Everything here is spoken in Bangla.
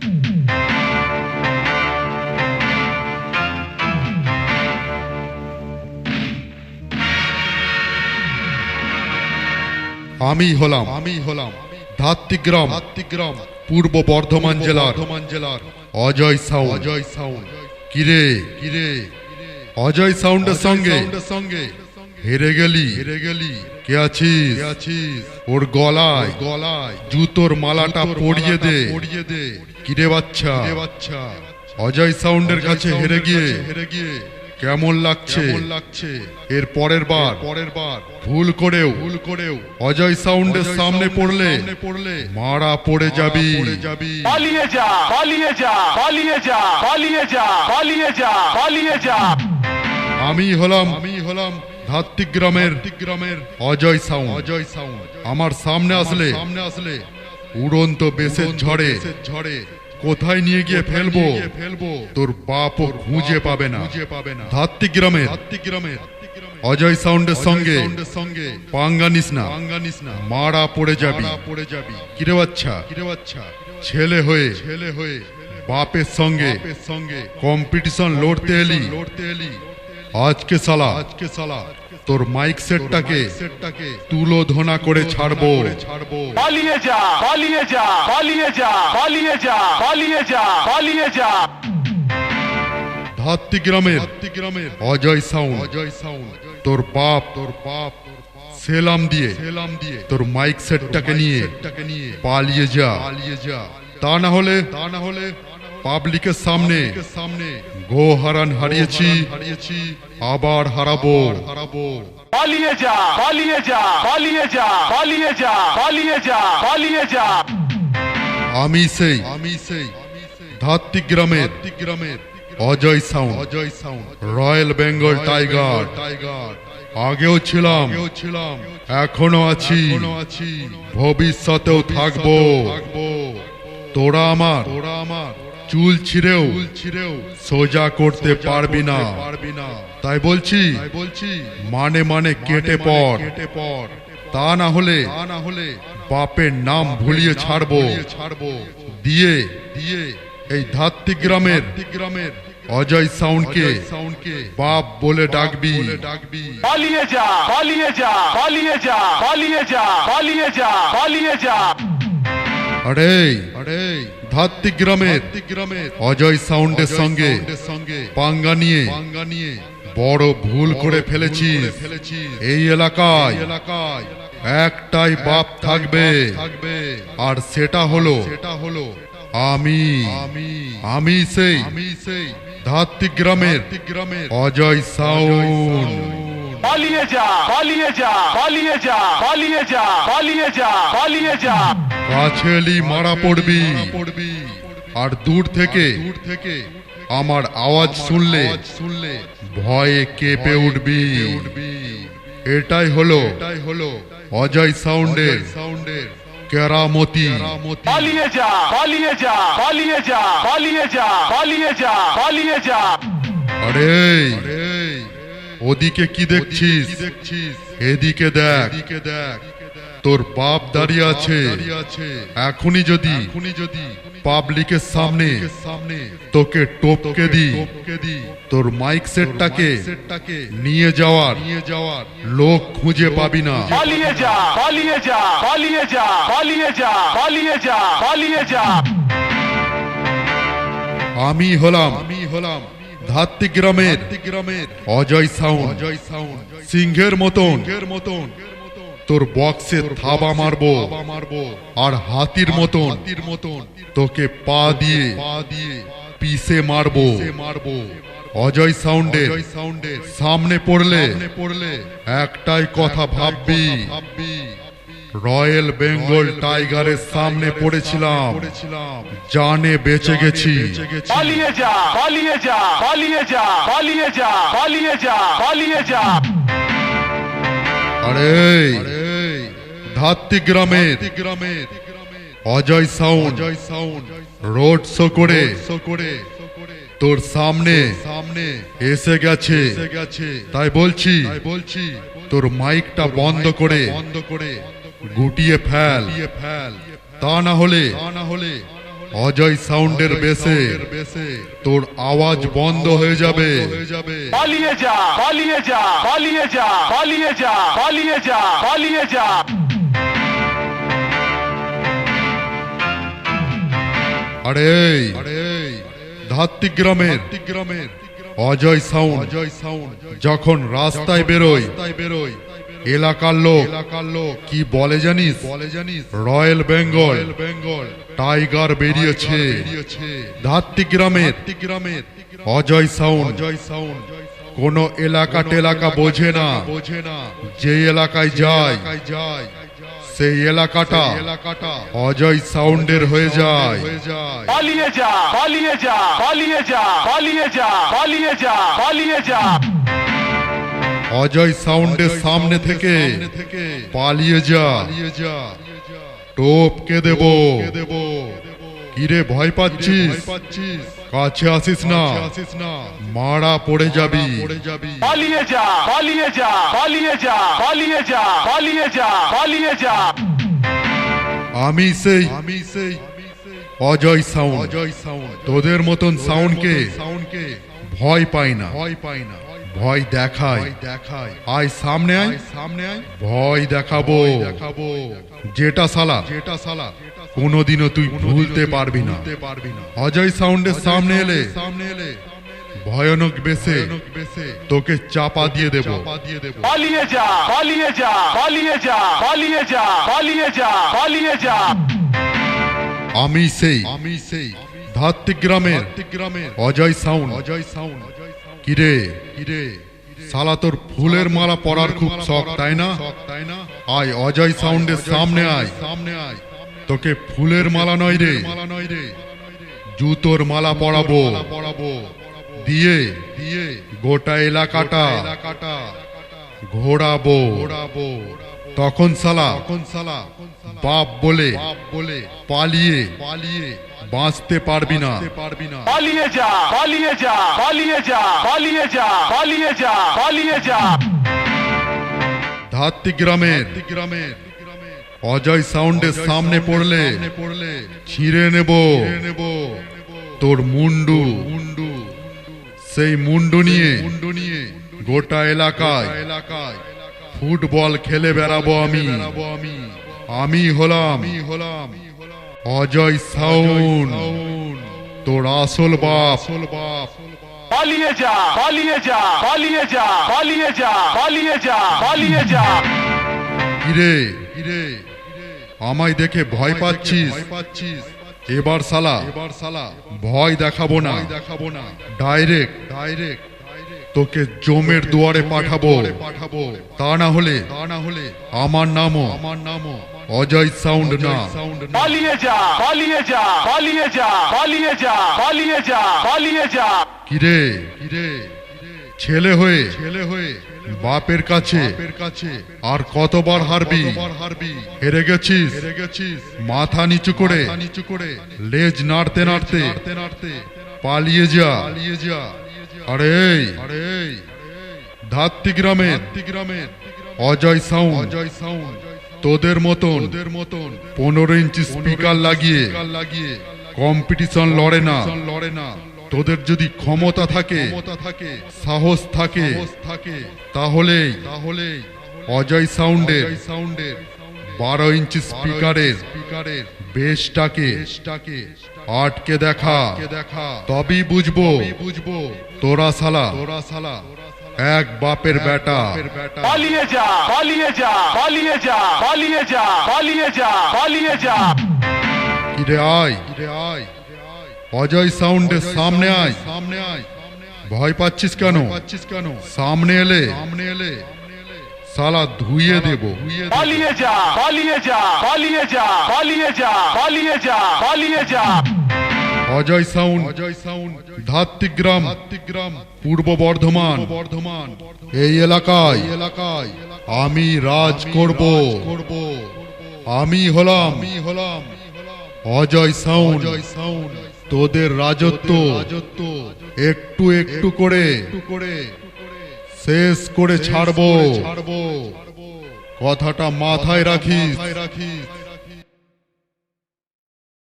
আমি হলাম আমি হলাম ধাত্রিগ্রাম ধাত্রিগ্রাম পূর্ব বর্ধমান জেলার বর্ধমান জেলার অজয় সাউন্ড। অজয় সাউন্ড। কিরে কিরে অজয় সাউন্ডের সঙ্গে সঙ্গে হেরে গেলি। হেরে গেলি। কে আছিস? ওর গলায় গলায় জুতোর মালাটা পরিয়ে দে। পরিয়ে দে। কিরে বাচ্চা? বাচ্চা? অজয় সাউন্ডের কাছে হেরে গিয়ে হেরে গিয়ে। কেমন লাগছে? লাগছে? এর পরের বার। পরের বার। ভুল করেও। ভুল করেও। অজয় সাউন্ডের সামনে পড়লে পড়লে মারা পড়ে যাবি। পড়ে যাবি। পালিয়ে যা পালিয়ে যা পালিয়ে যা পালিয়ে যা পালিয়ে যা পালিয়ে যা। আমি হলাম আমি হলাম ধাত্রিগ্রামের গ্রামের অজয় সাউন্ড। অজয় সাউন্ড। আমার সামনে আসলে সামনে আসলে উড়ন্ত বেসের ঝড়ে ঝড়ে কোথায় নিয়ে গিয়ে ফেলব? ফেলব? তোর বাপও খুঁজে পাবে না। খুঁজে পাবে না। ধাত্রিগ্রামের ধাত্রিগ্রামের অজয় সাউন্ডের সঙ্গে সঙ্গে পাঙ্গা নিস না। পাঙ্গা নিস না। মারা পড়ে যাবি। পড়ে যাবি। কিরে বাচ্চা? কিরে বাচ্চা? ছেলে হয়ে ছেলে হয়ে বাপের সঙ্গে সঙ্গে কম্পিটিশন লড়তে এলি। লড়তে এলি। আজকে সালা। আজকে সালা। তোর মাইক সেটটাকে সেটটাকে তুলো ধনা করে ছাড়বো। ছাড়বো। পালিয়ে যা পালিয়ে যা পালিয়ে যা পালিয়ে যা পালিয়ে যা পালিয়ে যা। ধাত্রিগ্রামের গ্রামের অজয় সাউন্ড। অজয় সাউন্ড। তোর বাপ তোর বাপ সেলাম দিয়ে সেলাম দিয়ে তোর মাইক সেটটাকে নিয়ে সেটটাকে নিয়ে পালিয়ে যা। পালিয়ে যা। তা না হলে তা না হলে পাবলিকের সামনে সামনে গো হারান হারিয়েছি হারিয়েছি আবার হারাবো। হারাবো পালিয়ে যা পালিয়ে যা পালিয়ে যা পালিয়ে যা পালিয়ে যা পালিয়ে যা। আমি সেই আমি সেই ধাত্রিগ্রামের গ্রামের Ajay sound Ajay sound royal Bengal tiger. Tiger আগেও ছিলাম আগেও ছিলাম এখনও আছি আছি ভবিষ্যতেও থাকব। থাকব তোরা আমার তোরা আমার চুল ছিঁড়েও চুল ছিঁড়েও সোজা করতে পারবি না। পারবি না। তাই বলছি বলছি মানে মানে কেটে পড় কেটে পড় তা না হলে তা না হলে বাপের নাম ভুলিয়ে ছাড়বো। ছাড়বো। দিয়ে দিয়ে এই ধাত্রিগ্রামের গ্রামের অজয় সাউন্ডকে সাউন্ডকে বাপ বলে ডাকবি। ডাকবি। পালিয়ে যা পালিয়ে যা পালিয়ে যা পালিয়ে যা পালিয়ে যা পালিয়ে যা। আরে আরে ধাত্রিগ্রামের গ্রামের অজয় সাউন্ডের সঙ্গে সঙ্গে পাঙ্গা নিয়ে বড় ভুল করে ফেলেছি এই এলাকায় এলাকায় একটাই বাপ থাকবে। থাকবে। আর সেটা হলো সেটা হলো আমি। আমি। আমি সেই আমি সেই ধাত্রিগ্রামের গ্রামের অজয় সাউন্ড। পালিয়ে যা পালিয়ে যা পালিয়ে যা পালিয়ে যা পালিয়ে যা পালিয়ে যা। কাছে এলি মারা পড়বি। পড়বি। আর দূর থেকে দূর থেকে আমার আওয়াজ শুনলে শুনলে ভয়ে কেঁপে উঠবি। উঠবি। এটাই হলো এটাই হলো অজয় সাউন্ডের সাউন্ডের কেরামতি। পালিয়ে যা পালিয়ে যা পালিয়ে যা পালিয়ে যা পালিয়ে যা পালিয়ে যা। আরে আরে। ওদিকে কি দেখছিস? দেখছিস? এদিকে দেখ। এদিকে দেখ। তোর বাপ দাঁড়িয়ে আছে। এখনই যদি পাবলিকের সামনে সামনে তোকে টপকে দি টপকে দি তোর মাইক সেটটাকে নিয়ে যাওয়ার নিয়ে যাওয়ার লোক খুঁজে পাবি না। পালিয়ে যা পালিয়ে যা পালিয়ে যা পালিয়ে যা পালিয়ে যা পালিয়ে যা। আমি হলাম আমি হলাম ধাত্রিগ্রামের গ্রামের অজয় সাউন্ড। অজয় সাউন্ড। সিংহের মতন। সিংহের মতন। তোর বক্সে থাবা মারবো। মারবো। আর হাতির মতন হাতির মতন তোকে পা দিয়ে পা দিয়ে পিসে মারবো। মারবো। অজয় সাউন্ডে সাউন্ডের সামনে পড়লে পড়লে একটাই কথা ভাববি। ভাববি। রয়্যাল বেঙ্গল টাইগারের সামনে পড়েছিলাম। জানে বেঁচে গেছি। পালিয়ে যা পালিয়ে যা পালিয়ে যা পালিয়ে যা পালিয়ে যা পালিয়ে যা। আরে ধাত্রিগ্রামের গ্রামের Ajay sound Ajay sound road show করে শো করে তোর সামনে সামনে এসে গেছে। এসে গেছে। তাই বলছি তাই বলছি তোর মাইকটা বন্ধ করে বন্ধ করে গুটিয়ে ফেল। ফেল। তা না হলে তা না হলে অজয় সাউন্ডের বেসে তোর আওয়াজ বন্ধ হয়ে যাবে। পালিয়ে যা পালিয়ে যা পালিয়ে যা পালিয়ে যা পালিয়ে যা পালিয়ে যা। আরে ধাত্রী গ্রামের অজয় সাউন্ড অজয় সাউন্ড যখন রাস্তায় বেরোয় বেরোয় এলাকার লোক এলাকার লোক কি বলে জানিস? বলে জানিস রয়্যাল বেঙ্গল বেঙ্গল টাইগার বেরিয়েছে। ধাত্রী গ্রামের গ্রামের অজয় সাউন্ড অজয় সাউন্ড কোন এলাকা টেলাকা বোঝে না বোঝে না যে এলাকায় যায় যায় সেই এলাকাটা এলাকাটা অজয় সাউন্ডের হয়ে যায় হয়ে যায়। পালিয়ে যা পালিয়ে যা পালিয়ে যা পালিয়ে যা পালিয়ে যা পালিয়ে যা। অজয় সাউন্ডের সামনে থেকে পালিয়ে যা। টোপকে দেব। কিরে ভয় পাচ্ছিস? পাচ্ছিস? কাছে আসিস না। মারা পড়ে যাবি। পালিয়ে যা পালিয়ে যা পালিয়ে যা পালিয়ে যা পালিয়ে যা পালিয়ে যা। আমি সেই আমি সেই অজয় সাউন্ড। অজয় সাউন্ড। তোদের মতন সাউন্ডকে সাউন্ডকে ভয় পাই না। ভয় পাই না। ভয় দেখায় দেখায় আয় সামনে আয়। সামনে আয় ভয় দেখাবো। দেখাবো যেটা সালা যেটা সালা কোনোদিনও তুই ভুলতে পারবি না। পারবি না অজয় সাউন্ডের সামনে এলে সামনে এলে ভয়ানক বেসে তোকে চাপা দিয়ে দেব। পালিয়ে যা পালিয়ে যা পালিয়ে যা পালিয়ে যা পালিয়ে যা পালিয়ে যা। আমি সেই আমি সেই ধাত্রী গ্রামের গ্রামের অজয় সাউন্ড অজয় সাউন্ড। কিরে কিরে সালা তোর ফুলের মালা পরার খুব শখ, তাই না? তাই না আয়, অজয় সাউন্ডের সামনে আয়। সামনে আয় তোকে ফুলের মালা নয় রে মালা নয় রে জুতোর মালা পরাবো। পরাবো দিয়ে দিয়ে গোটা এলাকাটা এলাকাটা ঘোরাবো ঘোরাবো। তখন সালা সালা বাপ বলে বাপ বলে পালিয়ে পালিয়ে বাঁচতে পারবি না। পারবি না। পালিয়ে যা পালিয়ে যা পালিয়ে যা পালিয়ে যা পালিয়ে যা পালিয়ে যা। ধাত্রী গ্রামের গ্রামের অজয় সাউন্ডের সামনে পড়লে পড়লে ছিঁড়ে নেব। নেব। তোর মুন্ডু মুন্ডু। সেই মুন্ডু নিয়ে মুন্ডু নিয়ে গোটা এলাকায় এলাকায় ফুটবল খেলে বেড়াবো আমি। আমি হলাম হলাম অজয় সাউন্ড। তোর আসল বাপ। পালিয়ে যা পালিয়ে যা পালিয়ে যা পালিয়ে যা পালিয়ে যা পালিয়ে যা। কিরে কিরে আমায় দেখে ভয় পাচ্ছিস। ভয় পাচ্ছিস এবার সালা এবার সালা ভয় দেখাবো না। দেখাবো না। ডাইরেক্ট ডাইরেক্ট তোকে জমের দুয়ারে পাঠাবো। পাঠাবো তা না হলে তা না হলে আমার নামও আমার নামও অজয় সাউন্ড না। পালিয়ে যা পালিয়ে যা পালিয়ে যা পালিয়ে যা পালিয়ে যা পালিয়ে যা। কিরে? কিরে ছেলে হয়ে ছেলে হয়ে বাপের কাছে আর কতবার হারবি? হারবি হেরে গেছিস? হেরে গেছিস মাথা নিচু করে নিচু করে লেজ নাড়তে নাড়তে নাড়তে নাড়তে পালিয়ে যা পালিয়ে যা। আরে আরে এই, ধাত্রী গ্রামের গ্রামের অজয় সাউন্ড অজয় সাউন্ড তোদের মতন তোদের মতন পনেরো ইঞ্চি স্পিকার লাগিয়ে লাগিয়ে কম্পিটিশন লড়ে না। লড়ে না তোদের যদি ক্ষমতা থাকে ক্ষমতা থাকে সাহস থাকে থাকে তাহলে তাহলে অজয় সাউন্ডের সাউন্ডের বারো ইঞ্চি স্পিকারের স্পিকারের বেশটাকে বেশটাকে আটকে দেখা দেখা। তবেই বুঝব বুঝব। তোরা সালা তোরা সালা। এক বাপের বেটা। পালিয়ে যা পালিয়ে যা পালিয়ে যা পালিয়ে যা পালিয়ে যা পালিয়ে যা। কিরে আয়। কিরে আয়। অজয় সাউন্ডের সামনে আয়। সামনে আয়। ভয় পাচ্ছিস কেন? পাচ্ছিস কেন? সামনে এলে। সামনে এলে। সালা ধুইয়ে দেব। পালিয়ে যা পালিয়ে যা পালিয়ে যা পালিয়ে যা পালিয়ে যা পালিয়ে যা। Ajay sound Ajay sound. Dhatrigram Dhatrigram Purba Bardhaman. Bardhaman. এই এলাকায় এলাকায় আমি রাজ করব। করব। আমি হলাম আমি হলাম অজয় সাউন্ড। অজয় সাউন্ড। তোদের রাজত্ব। রাজত্ব। একটু একটু করে। একটু করে। শেষ করে ছাড়বো। কথাটা মাথায় রাখিস। রাখিস।